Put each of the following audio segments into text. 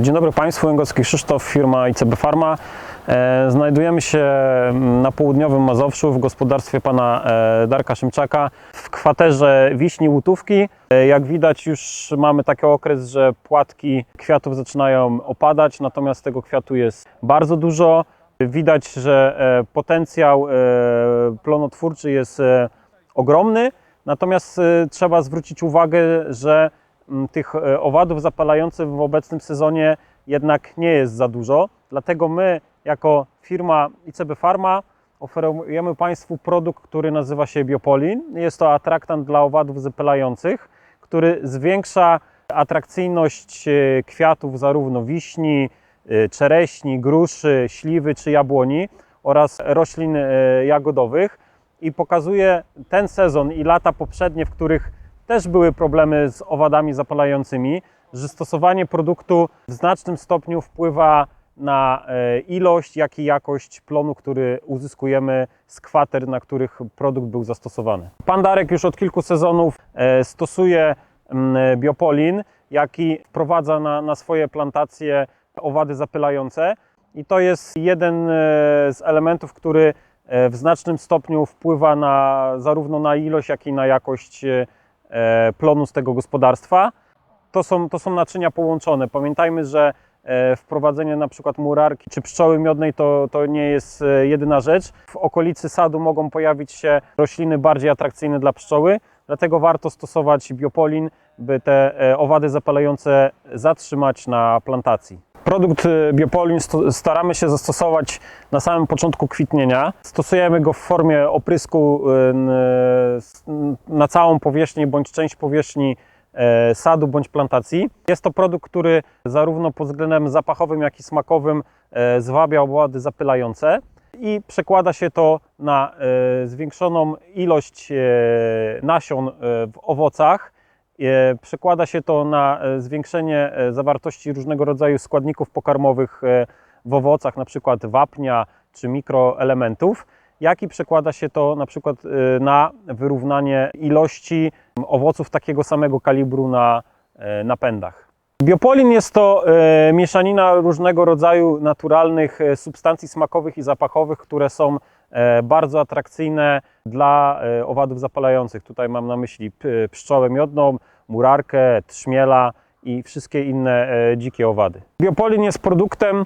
Dzień dobry Państwu, Łęgowski Krzysztof, firma ICB Pharma. E, Znajdujemy się na południowym Mazowszu w gospodarstwie pana e, Darka Szymczaka w kwaterze wiśni łutówki. E, Jak widać już mamy taki okres, że płatki kwiatów zaczynają opadać, natomiast tego kwiatu jest bardzo dużo. Widać, że potencjał plonotwórczy jest ogromny, natomiast trzeba zwrócić uwagę, że tych e, owadów zapalających w obecnym sezonie jednak nie jest za dużo. Dlatego my, jako firma ICB Pharma, oferujemy Państwu produkt, który nazywa się Biopolin. Jest to atraktant dla owadów zapalających, który zwiększa atrakcyjność e, kwiatów zarówno wiśni, e, czereśni, gruszy, śliwy czy jabłoni oraz roślin jagodowych i pokazuje ten sezon i lata poprzednie, w których też były problemy z owadami zapalającymi, że stosowanie produktu w znacznym stopniu wpływa na e, ilość, jak i jakość plonu, który uzyskujemy z kwater, na których produkt był zastosowany. Pan Darek już od kilku sezonów e, stosuje mm, biopolin, jaki wprowadza na, na swoje plantacje owady zapylające i to jest jeden e, z elementów, który w znacznym stopniu wpływa na, zarówno na ilość, jak i na jakość plonu z tego gospodarstwa. To są, to są naczynia połączone. Pamiętajmy, że e, wprowadzenie na przykład murarki czy pszczoły miodnej to, to nie jest e, jedyna rzecz. W okolicy sadu mogą pojawić się rośliny bardziej atrakcyjne dla pszczoły, dlatego warto stosować biopolin, by te e, owady zapalające zatrzymać na plantacji. Produkt e, Biopolin staramy się zastosować na samym początku kwitnienia. Stosujemy go w formie oprysku n- na całą powierzchnię bądź część powierzchni e, sadu bądź plantacji. Jest to produkt, który zarówno pod względem zapachowym, jak i smakowym e, zwabia owady zapylające i przekłada się to na e, zwiększoną ilość nasion w owocach. E, Przekłada się to na e, zwiększenie e, zawartości różnego rodzaju składników pokarmowych w owocach, na przykład wapnia czy mikroelementów, jak i przekłada się to na przykład na wyrównanie ilości owoców takiego samego kalibru na napędach. Biopolin jest to mieszanina różnego rodzaju naturalnych substancji smakowych i zapachowych, które są bardzo atrakcyjne dla owadów zapalających. Tutaj mam na myśli pszczołę miodną, murarkę, trzmiela i wszystkie inne e, dzikie owady. Biopolin jest produktem,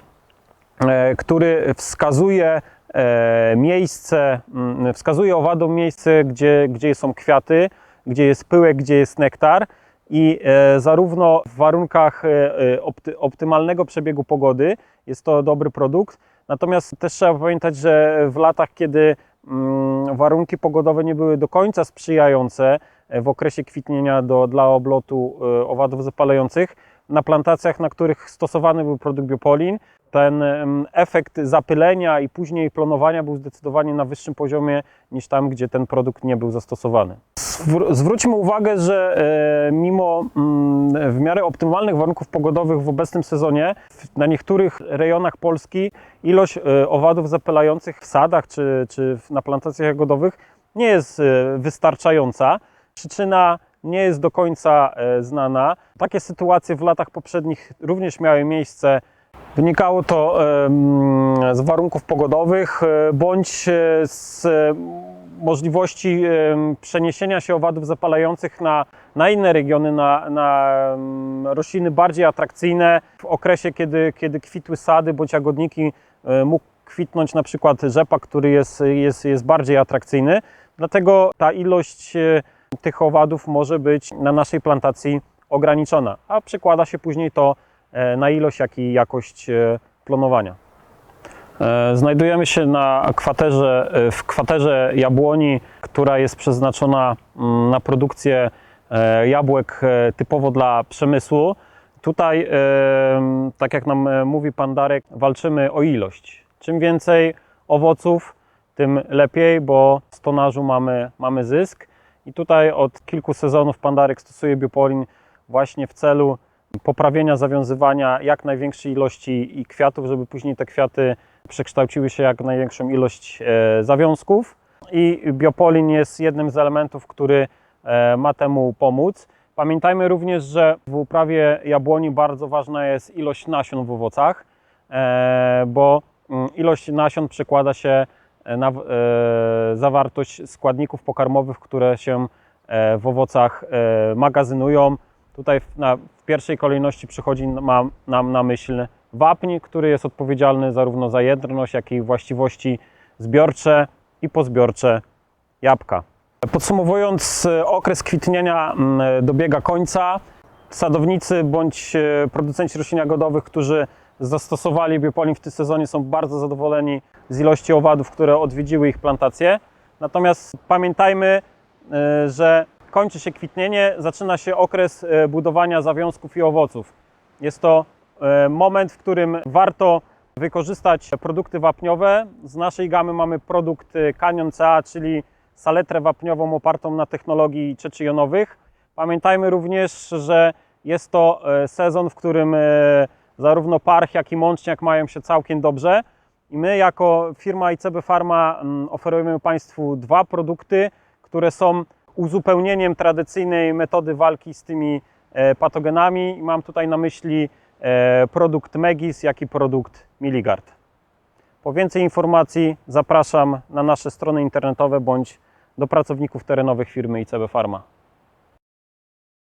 e, który wskazuje e, miejsce, mm, wskazuje owadom miejsce, gdzie, gdzie są kwiaty, gdzie jest pyłek, gdzie jest nektar i zarówno w warunkach opty, optymalnego przebiegu pogody jest to dobry produkt, natomiast też trzeba pamiętać, że w latach, kiedy mm, warunki pogodowe nie były do końca sprzyjające w okresie kwitnienia do, dla oblotu e, owadów zapalających, na plantacjach, na których stosowany był produkt Biopolin, ten efekt zapylenia i później plonowania był zdecydowanie na wyższym poziomie niż tam, gdzie ten produkt nie był zastosowany. Zwr- Zwróćmy uwagę, że e, mimo mm, w miarę optymalnych warunków pogodowych w obecnym sezonie, na niektórych rejonach Polski ilość e, owadów zapylających w sadach czy, czy na plantacjach jagodowych nie jest wystarczająca. Przyczyna nie jest do końca e, znana. Takie sytuacje w latach poprzednich również miały miejsce. Wynikało to em, z warunków pogodowych e, bądź e, z e, możliwości przeniesienia się owadów zapalających na, na inne regiony, na, na rośliny bardziej atrakcyjne. W okresie, kiedy, kiedy kwitły sady bądź jagodniki, e, mógł kwitnąć na przykład rzepak, który jest, jest, jest bardziej atrakcyjny. Dlatego ta ilość e, tych owadów może być na naszej plantacji ograniczona, a przekłada się później to e, na ilość, jak i jakość e, klonowania. E, Znajdujemy się na kwaterze, w kwaterze jabłoni, która jest przeznaczona mm, na produkcję jabłek typowo dla przemysłu. Tutaj, tak jak nam mówi pan Darek, walczymy o ilość. Czym więcej owoców, tym lepiej, bo z tonażu mamy, mamy zysk. I tutaj od kilku sezonów pan Darek stosuje biopolin właśnie w celu poprawienia zawiązywania jak największej ilości i kwiatów, żeby później te kwiaty przekształciły się jak największą ilość e, zawiązków. I biopolin jest jednym z elementów, który e, ma temu pomóc. Pamiętajmy również, że w uprawie jabłoni bardzo ważna jest ilość nasion w owocach, e, bo mm, ilość nasion przekłada się na e, zawartość składników pokarmowych, które się e, w owocach e, magazynują. Tutaj w, pierwszej kolejności przychodzi nam, na myśl wapń, który jest odpowiedzialny zarówno za jedność, jak i właściwości zbiorcze i pozbiorcze jabłka. Podsumowując, e, okres kwitnienia mm, dobiega końca. Sadownicy bądź e, producenci roślin jagodowych, którzy zastosowali biopolin w tym sezonie są bardzo zadowoleni z ilości owadów, które odwiedziły ich plantacje. Natomiast pamiętajmy, e, że kończy się kwitnienie, zaczyna się okres e, budowania zawiązków i owoców. Jest to e, moment, w którym warto wykorzystać produkty wapniowe. Z naszej gamy mamy produkt Canyon CA, czyli saletrę wapniową opartą na technologii cieczyjonowych. Pamiętajmy również, że jest to sezon, w którym zarówno parch, jak i mączniak mają się całkiem dobrze. I my jako firma ICB Pharma mm, oferujemy Państwu dwa produkty, które są uzupełnieniem tradycyjnej metody walki z tymi e, patogenami. I Mam tutaj na myśli e, produkt Megis, jak i produkt Miligard. Po więcej informacji zapraszam na nasze strony internetowe bądź do pracowników terenowych firmy ICB Pharma.